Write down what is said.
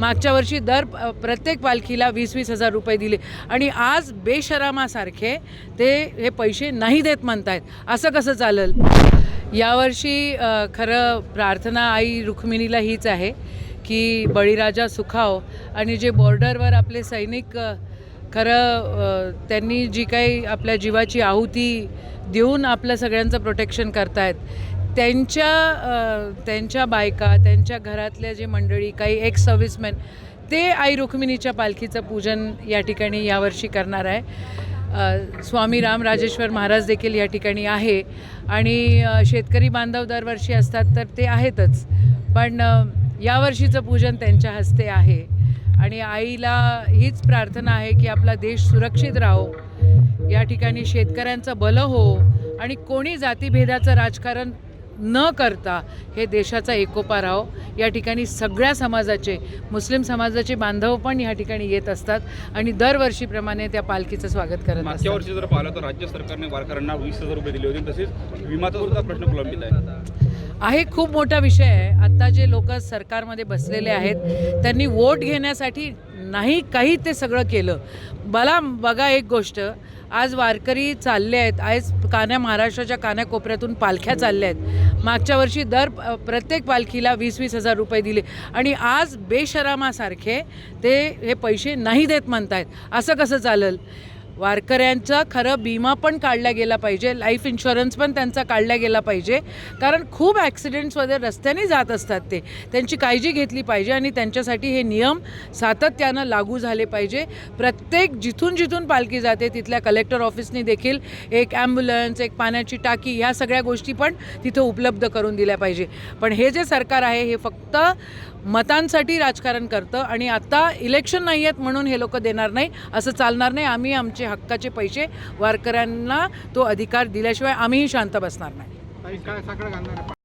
मागच्या वर्षी दर प्रत्येक पालखीला वीस वीस हजार रुपये दिले. आणि आज बेशरामासारखे ते हे पैसे नाही देत म्हणतायत. असं कसं चालेल? यावर्षी खरं प्रार्थना आई रुक्मिणीला हीच आहे की बळीराजा सुखाव आणि जे बॉर्डरवर आपले सैनिक खरं त्यांनी जी काही आपल्या जीवाची आहुती देऊन आपलं सगळ्यांचं प्रोटेक्शन करतायत त्यांच्या त्यांच्या बायका त्यांच्या घरातल्या जे मंडळी काही एक्स सर्व्हिसमॅन ते आई रुक्मिणीच्या पालखीचं पूजन या ठिकाणी यावर्षी करणार आहे. स्वामी राम राजेश्वर महाराज देखील या ठिकाणी आहे. आणि शेतकरी बांधव दरवर्षी असतात तर ते आहेतच. पण यावर्षीचं पूजन त्यांच्या हस्ते आहे. आणि आईला हीच प्रार्थना आहे की आपला देश सुरक्षित राहो. या ठिकाणी शेतकऱ्यांचं भलं हो. आणि कोणी जातीभेदाचं राजकारण न करता हे देशाचा एकोपा राहो. या ठिकाणी सगळ्या समाजाचे मुस्लिम समाजाचे बांधव पण या ठिकाणी येत असतात आणि दरवर्षीप्रमाणे त्या पालखीचं स्वागत करत मागच्या वर्षी जर पाहिलं तर राज्य सरकारने वारकऱ्यांना वीस हजार रुपये दिले होते तसेच विमाचा सुद्धा प्रश्न प्रलंबित आहे. आहे खूप मोठा विषय आहे. आत्ता जे लोक सरकारमध्ये बसलेले आहेत त्यांनी वोट घेण्यासाठी नाही काही ते सगळं केलं. मला बघा एक गोष्ट. आज वारकरी चालले आहेत. आज कान्या महाराष्ट्राच्या कान्याकोपऱ्यातून पालख्या चालल्या आहेत. मागच्या वर्षी दर प्रत्येक पालखीला वीस वीस हजार रुपये दिले. आणि आज बेशरामासारखे ते हे पैसे नाही देत म्हणतायत. असं कसं चालेल? वारकऱ्यांचा खरं विमा पण काढला गेला पाहिजे लाईफ इन्शुरन्स पण त्यांचा काढला गेला पाहिजे. कारण खूप ॲक्सिडेंट्समध्ये रस्त्याने जात असतात ते. त्यांची काळजी घेतली पाहिजे आणि त्यांच्यासाठी हे नियम सातत्यानं लागू झाले पाहिजे. प्रत्येक जिथून जिथून पालखी जाते तिथल्या कलेक्टर ऑफिसनी देखील एक ॲम्ब्युलन्स एक पाण्याची टाकी ह्या सगळ्या गोष्टी पण तिथं उपलब्ध करून दिल्या पाहिजे. पण हे जे सरकार आहे हे फक्त मतांसाठी राजकारण करतं आणि आता इलेक्शन नाही आहेत म्हणून हे लोक देणार नाही असं चालणार नाही. आम्ही आमचे हक्काचे पैसे वारकऱ्यांना तो अधिकार दिल्याशिवाय आम्हीही शांत बसणार नाही.